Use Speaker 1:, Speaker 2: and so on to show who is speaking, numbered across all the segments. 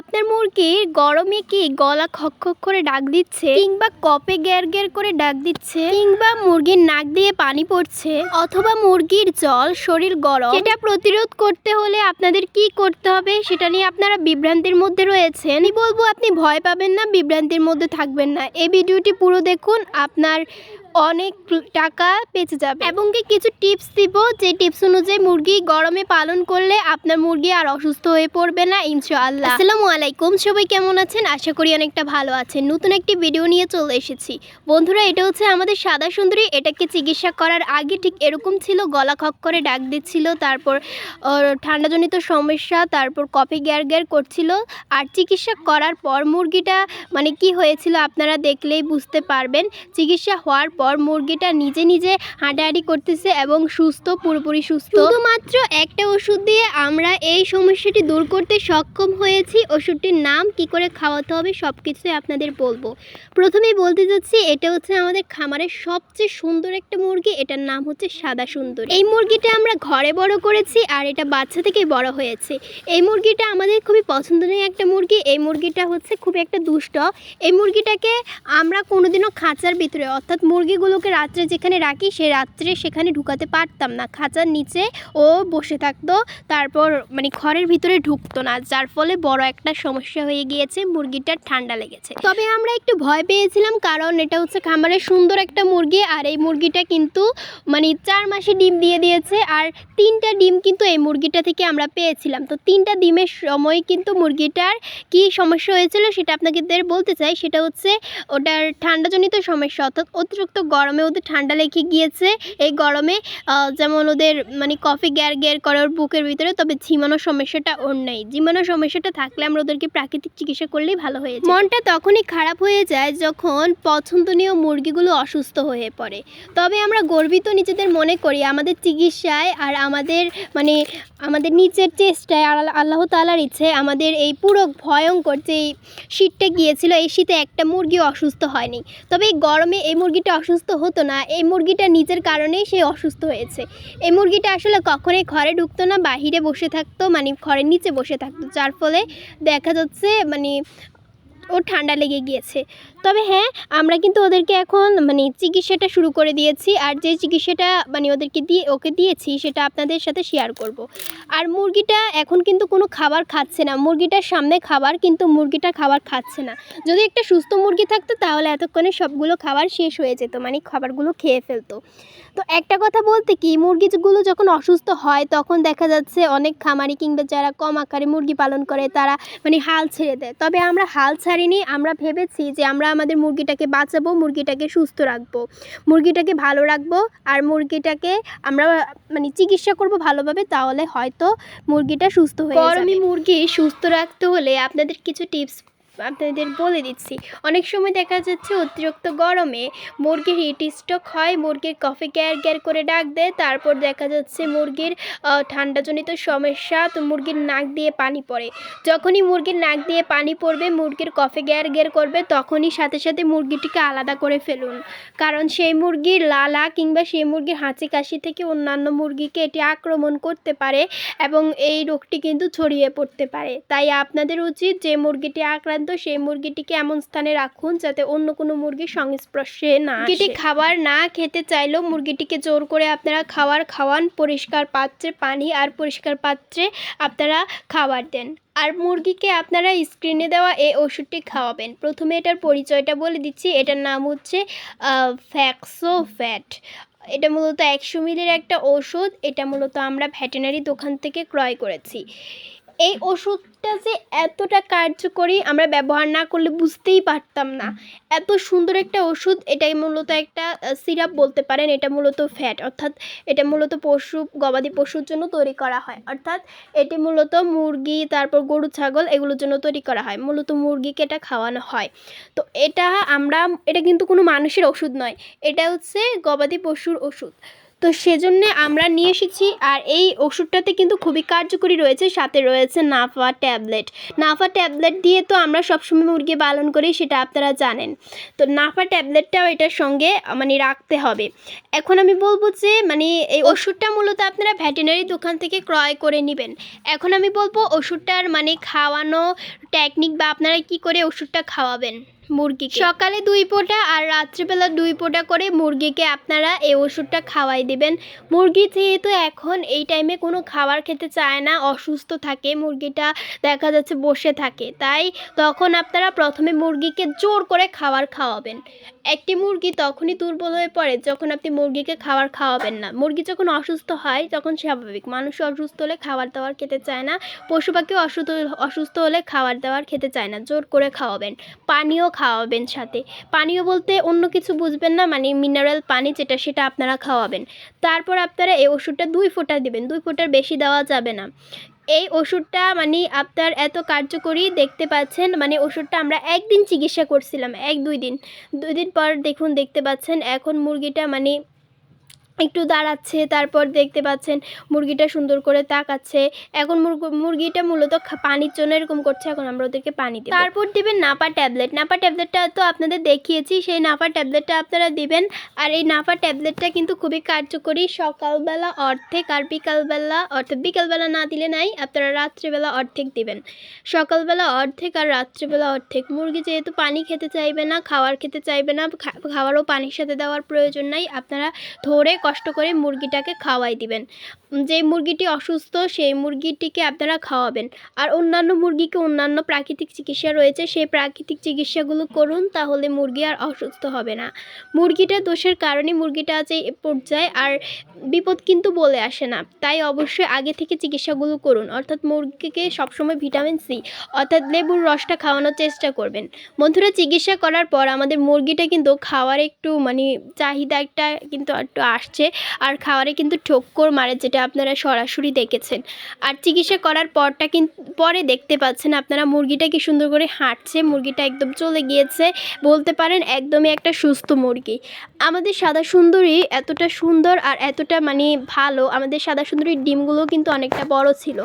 Speaker 1: আপনার মুরগির গরমে কি গলা খক খক করে ডাক দিচ্ছে? কিংবা কপে গ্যার গ্যার করে ডাক দিচ্ছে? কিংবা মুরগির নাক দিয়ে পানি পড়ছে? অথবা মুরগির জল শরীর গরম? সেটা প্রতিরোধ করতে হলে আপনাদের কি করতে হবে সেটা নিয়ে আপনারা বিভ্রান্তির মধ্যে রয়েছেন। বলব, আপনি ভয় পাবেন না, বিভ্রান্তির মধ্যে থাকবেন না। এই ভিডিওটি পুরো দেখুন। আপনার অনেক টাকা বেঁচে যাবে। এবং কি কিছু টিপস দিব? যে টিপস অনুযায়ী মুরগি গরমে পালন করলে আপনার মুরগি আর অসুস্থ হয়ে পড়বে না ইনশাআল্লাহ। আসসালামু আলাইকুম সবাই কেমন আছেন? আশা করি অনেকটা ভালো আছেন। নতুন একটি ভিডিও নিয়ে চলে এসেছি। বন্ধুরা এটা হচ্ছে আমাদের সাদা সুন্দরী। এটাকে চিকিৎসা করার আগে ঠিক এরকম ছিল গলা খক করে ডাক দিচ্ছিল তারপর ঠান্ডাজনিত সমস্যা তারপর কফি গ্যার গ্যার করছিল। আর চিকিৎসা করার পর মুরগিটা মানে কি হয়েছিল আপনারা দেখলেই বুঝতে পারবেন। চিকিৎসা হওয়ার পর মুরগিটা নিজে নিজে হাঁটাহাঁটি করতেছে এবং সুস্থ, পুরোপুরি সুস্থ। শুধুমাত্র একটা ওষুধ দিয়ে আমরা এই সমস্যাটি দূর করতে সক্ষম হয়েছি। ওষুধটির নাম কি করে খাওয়াতে হবে সব কিছুই আপনাদের বলব। প্রথমেই বলতে যাচ্ছি এটা হচ্ছে আমাদের খামারের সবচেয়ে সুন্দর একটা মুরগি। এটার নাম হচ্ছে সাদা সুন্দর। এই মুরগিটা আমরা ঘরে বড় করেছি আর এটা বাচ্চা থেকেই বড় হয়েছে। এই মুরগিটা আমাদের খুবই পছন্দনীয় একটা মুরগি। এই মুরগিটা হচ্ছে খুব একটা দুষ্ট। এই মুরগিটাকে আমরা কোনোদিনও খাঁচার ভিতরে, অর্থাৎ মুরগিগুলোকে রাত্রে যেখানে রাখি, সে রাত্রে সেখানে ঢুকাতে পারতাম না। খাঁচার নিচে ও বসে থাকতো, তারপর মানে ঘরের ভিতরে ঢুকতো না, যার ফলে বড় একটা সমস্যা হয়ে গিয়েছে, মুরগিটার ঠান্ডা লেগেছে। তবে আমরা একটু ভয় পেয়েছিলাম, কারণ এটা হচ্ছে খামারের সুন্দর একটা মুরগি, আর এই মুরগিটা কিন্তু মানে চার মাসে ডিম দিয়ে দিয়েছে, আর তিনটা ডিম কিন্তু এই মুরগিটা থেকে আমরা পেয়েছিলাম। তো তিনটা ডিমের সময় কিন্তু মুরগিটার কি সমস্যা হয়েছিল সেটা আপনাদের বলতে চাই, সেটা হচ্ছে ওটার ঠান্ডাজনিত সমস্যা, অর্থাৎ অতিরিক্ত গরমে ওদের ঠান্ডা লেগে গিয়েছে। এই গরমে যেমন ওদের মানে কফি গ্যার গ্যার করে ওর বুকের ভিতরে, তবে ঝিমানোর সমস্যাটা ওর নেই। ঝিমানোর সমস্যাটা থাকলে আমরা ওদেরকে প্রাকৃতিক চিকিৎসা করলেই ভালো হয়ে যায়। মনটা তখনই খারাপ হয়ে যায় যখন পছন্দনীয় মুরগিগুলো অসুস্থ হয়ে পড়ে। তবে আমরা গর্বিত নিজেদের মনে করি, আমাদের চিকিৎসায় আর আমাদের মানে আমাদের নিচের চেষ্টায় আর আল্লাহ তালার ইচ্ছে, আমাদের এই পুরো ভয়ঙ্কর যে শীতটা গিয়েছিল, এই শীতে একটা মুরগি অসুস্থ হয়নি। তবে এই গরমে এই মুরগিটা অসুস্থ হতো না। এই মুরগিটা নিজের কারণেই সে অসুস্থ হয়েছে। এই মুরগিটা আসলে কখনোই ঘরে ঢুকতো না, বাহিরে বসে থাকতো মানে ঘরের নিচে বসে থাকতো। যার ফলে দেখা যাচ্ছে মানে ওর ঠান্ডা লেগে গিয়েছে। তবে হ্যাঁ আমরা কিন্তু ওদেরকে এখন মানে চিকিৎসাটা শুরু করে দিয়েছি আর যে চিকিৎসাটা মানে ওদেরকে দিয়ে, ওকে দিয়েছি সেটা আপনাদের সাথে শেয়ার করব। আর মুরগিটা এখন কিন্তু কোনো খাবার খাচ্ছে না। মুরগিটার সামনে খাবার, কিন্তু মুরগিটা খাবার খাচ্ছে না। যদি একটা সুস্থ মুরগি থাকতো তাহলে এতক্ষণে সবগুলো খাবার শেষ হয়ে যেত মানে খাবারগুলো খেয়ে ফেলতো। তো একটা কথা বলতে কি, মুরগিগুলো যখন অসুস্থ হয়, তখন দেখা যাচ্ছে অনেক খামারি কিংবা যারা কম আকারে মুরগি পালন করে, তারা মানে হাল ছেড়ে দেয়। তবে আমরা হাল ছাড়িনি, আমরা ভেবেছি যে আমরা আমাদের মুরগিটাকে বাঁচাবো, মুরগিটাকে সুস্থ রাখব। মুরগিটাকে ভালো রাখব আর মুরগিটাকে আমরা মানে চিকিৎসা করব ভালোভাবে, তাহলে হয়তো মুরগিটা সুস্থ হয়ে গরমে মুরগি সুস্থ রাখতে হলে আপনাদের কিছু টিপস আপনাদের বলে দিচ্ছি। অনেক সময় দেখা যাচ্ছে অতিরিক্ত গরমে মুরগির হিট স্ট্রোক হয়, মুরগির কফে গ্যার গ্যার করে ডাক দেয়, তারপর দেখা যাচ্ছে মুরগির ঠান্ডাজনিত সমস্যা, তো মুরগির নাক দিয়ে পানি পড়ে। যখনই মুরগির নাক দিয়ে পানি পড়বে, মুরগির কফে গ্যার গ্যার করবে, তখনই সাথে সাথে মুরগিটিকে আলাদা করে ফেলুন। কারণ সেই মুরগির লালা কিংবা সেই মুরগির হাঁচি কাশি থেকে অন্যান্য মুরগিকে এটি আক্রমণ করতে পারে এবং এই রোগটি কিন্তু ছড়িয়ে পড়তে পারে। তাই আপনাদের উচিত যে মুরগিটি আক্রান্ত সেই মুরগিটিকে এমন স্থানে রাখুন যাতে অন্য কোনো মুরগির সংস্পর্শে না মুরগিটি খাবার না খেতে চাইলেও মুরগিটিকে জোর করে আপনারা খাবার খাওয়ান পরিষ্কার পাত্রে পানি আর পরিষ্কার পাত্রে আপনারা খাবার দেন। আর মুরগিকে আপনারা স্ক্রিনে দেওয়া এই ওষুধটি খাওয়াবেন। প্রথমে এটার পরিচয়টা বলে দিচ্ছি। এটার নাম হচ্ছে ফ্যাক্সো ফ্যাট এটা মূলত একশো মিলের একটা ওষুধ এটা মূলত আমরা ভেটেনারি দোকান থেকে ক্রয় করেছি। এই ওষুধটা যে এতটা কার্যকরী আমরা ব্যবহার না করলে বুঝতেই পারতাম না। এত সুন্দর একটা ওষুধ, এটাই মূলত একটা সিরাপ বলতে পারেন, এটা মূলত ফ্যাট অর্থাৎ এটা মূলত পশু, গবাদি পশুর জন্য তৈরি করা হয়। অর্থাৎ এটি মূলত মুরগি, তারপর গরু, ছাগল, এগুলোর জন্য তৈরি করা হয়। মূলত মুরগিকে এটা খাওয়ানো হয়। তো এটা আমরা, এটা কিন্তু কোনো মানুষের ওষুধ নয়, এটা হচ্ছে গবাদি পশুর ওষুধ। তো সেজন্য আমরা নিয়ে এসেছি আর এই ওষুধটাতে কিন্তু খুবই কার্যকরী রয়েছে, সাথে রয়েছে নাফা ট্যাবলেট। নাফা ট্যাবলেট দিয়ে তো আমরা সবসময় মুরগি পালন করি, সেটা আপনারা জানেন। তো নাফা ট্যাবলেটটাও এটার সঙ্গে মানে রাখতে হবে। এখন আমি বলব যে মানে এই ওষুধটা মূলত আপনারা ভেটেনারি দোকান থেকে ক্রয় করে নেবেন। এখন আমি বলব ওষুধটার মানে খাওয়ানো টেকনিক বা আপনারা কি করে ওষুধটা খাওয়াবেন। মুরগিকে। সকালে দুই ফোঁটা আর রাত্রিবেলা দুই ফোঁটা করে মুরগিকে আপনারা এই ওষুধটা খাওয়াই দিবেন। মুরগি যেহেতু এখন এই টাইমে কোনো খাবার খেতে চায় না, অসুস্থ থাকে, মুরগিটা দেখা যাচ্ছে বসে থাকে। তাই তখন আপনারা প্রথমে মুরগিকে জোর করে খাবার খাওয়াবেন। একটি মুরগি তখনই দুর্বল হয়ে পড়ে যখন আপনি মুরগিকে খাবার খাওয়াবেন না। মুরগি যখন অসুস্থ হয় তখন স্বাভাবিক। মানুষ অসুস্থ হলে খাবার দাবার খেতে চায় না, পশু পাখিও অসুস্থ অসুস্থ হলে খাবার দাবার খেতে চায় না, জোর করে খাওয়াবেন। পানিও খাওয়াবেন সাথে। পানীয় বলতে অন্য কিছু বুঝবেন না মানে মিনারেল পানি যেটা সেটা আপনারা খাওয়াবেন। তারপর আপনারা এই ওষুধটা দুই ফোঁটা দেবেন, দুই ফোঁটার বেশি দেওয়া যাবে না। এই ওষুধটা মানে আপনার এত কার্যকরী দেখতে পাচ্ছেন মানে ওষুধটা আমরা একদিন চিকিৎসা করছিলাম, এক দুই দিন। দুই দিন পর দেখুন, দেখতে পাচ্ছেন, এখন মুরগিটা মানে একটু দাঁড়াচ্ছে, তারপর দেখতে পাচ্ছেন মুরগিটা সুন্দর করে তাকাচ্ছে। এখন মুরগ- মুরগিটা মূলত পানির জন্য এরকম করছে, এখন আমরা ওদেরকে পানি দিই তারপর দিবেন নাপা ট্যাবলেট। নাপা ট্যাবলেটটা তো আপনাদের দেখিয়েছি, সেই নাপা ট্যাবলেটটা আপনারা দিবেন। আর এই নাপা ট্যাবলেটটা কিন্তু খুবই কার্যকরী সকালবেলা অর্ধেক আর বিকালবেলা অর্থাৎ বিকালবেলা না দিলে নাই, আপনারা রাত্রিবেলা অর্ধেক দিবেন। সকালবেলা অর্ধেক আর রাত্রিবেলা অর্ধেক। মুরগি যেহেতু পানি খেতে চাইবে না, খাওয়ার খেতে চাইবে না খাওয়ারও পানির সাথে দেওয়ার প্রয়োজন নাই, আপনারা ধরে কষ্ট করে মুরগিটাকে খাওয়াই দিবেন। যে মুরগিটি অসুস্থ, সেই মুরগিটিকে আপনারা খাওয়াবেন। আর অন্যান্য মুরগিকে অন্যান্য প্রাকৃতিক চিকিৎসা রয়েছে, সেই প্রাকৃতিক চিকিৎসাগুলো করুন, তাহলে মুরগি আর অসুস্থ হবে না। মুরগিটা দোষের কারণে মুরগিটা আছে এ পর্যায়ে আর বিপদ কিন্তু বলে আসে না। তাই অবশ্যই আগে থেকে চিকিৎসাগুলো করুন। অর্থাৎ মুরগিকে সবসময় ভিটামিন সি, অর্থাৎ লেবুর রসটা খাওয়ানোর চেষ্টা করবেন। বন্ধুরা, চিকিৎসা করার পর আমাদের মুরগিটা কিন্তু খাওয়ার একটু মানে চাহিদা একটা কিন্তু একটু আসছে। আর খাওয়ারে কিন্তু ঠোক্কর মারে যেটা আপনারা সরাসরি দেখেছেন। আর চিকিৎসা করার পরটা কিন্তু পরে দেখতে পাচ্ছেন আপনারা মুরগিটা কি সুন্দর করে হাঁটছে, মুরগিটা একদম চলে গিয়েছে, বলতে পারেন একদমই একটা সুস্থ মুরগি। আমাদের সাদা সুন্দরী এতটা সুন্দর আর এতটা মানে ভালো, আমাদের সাদা সুন্দরীর ডিমগুলো কিন্তু অনেকটা বড় ছিল।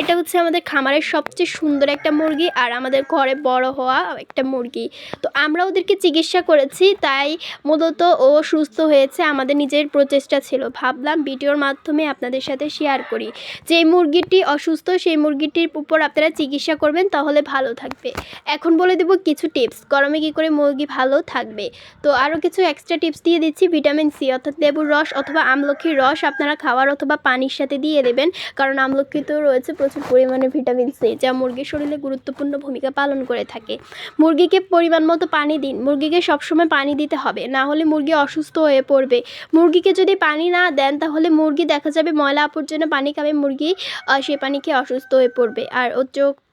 Speaker 1: এটা হচ্ছে আমাদের খামারের সবচেয়ে সুন্দর একটা মুরগি আর আমাদের ঘরে বড় হওয়া একটা মুরগি। তো আমরা ওদেরকে চিকিৎসা করেছি, তাই মূলত ও সুস্থ হয়েছে, আমাদের নিজের প্রচেষ্টা ছিল। ভাবলাম ভিডিওর মাধ্যমে আপনাদের সাথে শেয়ার করি। যে মুরগিটি অসুস্থ, সেই মুরগিটির উপর আপনারা চিকিৎসা করবেন, তাহলে ভালো থাকবে। এখন বলে দেবো কিছু টিপস গরমে কী করে মুরগি ভালো থাকবে? তো আরও কিছু এক্সট্রা টিপস দিয়ে দিচ্ছি ভিটামিন সি অর্থাৎ লেবুর রস অথবা আমলকির রস আপনারা খাওয়ার অথবা পানির সাথে দিয়ে দেবেন, কারণ আমলকিতেও রয়েছে প্রচুর পরিমাণে ভিটামিন সি যা মুরগির শরীরে গুরুত্বপূর্ণ ভূমিকা পালন করে থাকে। মুরগিকে পরিমাণ মতো পানি দিন। মুরগিকে সবসময় পানি দিতে হবে, না হলে মুরগি অসুস্থ হয়ে পড়বে। মুরগিকে যদি পানি না দেন, তাহলে মুরগি দেখা যাবে ময়লা আবর্জনা পানি খাবে, মুরগি সেই পানি খেয়ে অসুস্থ হয়ে পড়বে। আর অতিরিক্ত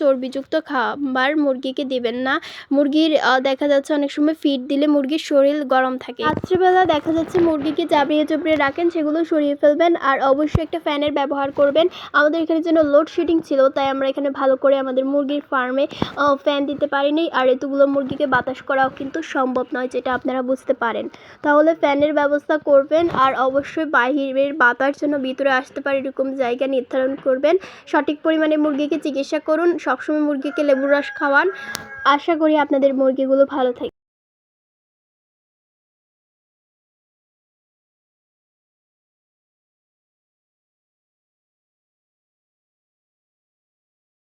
Speaker 1: চর্বিযুক্ত খাবার মুরগিকে দিবেন না। মুরগির দেখা যাচ্ছে অনেক সময় ফিড দিলে মুরগির শরীর গরম থাকে। রাত্রিবেলা দেখা যাচ্ছে মুরগিকে চাবড়িয়ে চাবড়িয়ে রাখেন, সেগুলো সরিয়ে ফেলবেন আর অবশ্যই একটা ফ্যানের ব্যবহার করবেন। আমাদের এখানে যেন লোডশেডিং ছিল, তাই আমরা এখানে ভালো করে আমাদের মুরগির ফার্মে ফ্যান দিতে পারিনি আর এতগুলো মুরগিকে বাতাস করাও কিন্তু সম্ভব নয়, যেটা আপনারা বুঝতে পারেন। তাহলে ফ্যানের ব্যবস্থা করবেন আর অবশ্যই বাহিরের বাতাস যেন ভিতরে আসতে পারে এরকম জায়গা নির্ধারণ করবেন। সঠিক পরিমাণে মুরগিকে চিকিৎসা করুন। সবসময় মুরগিকে লেবুর রস খাওয়ান। আশা করি আপনাদের মুরগিগুলো ভালো থাকে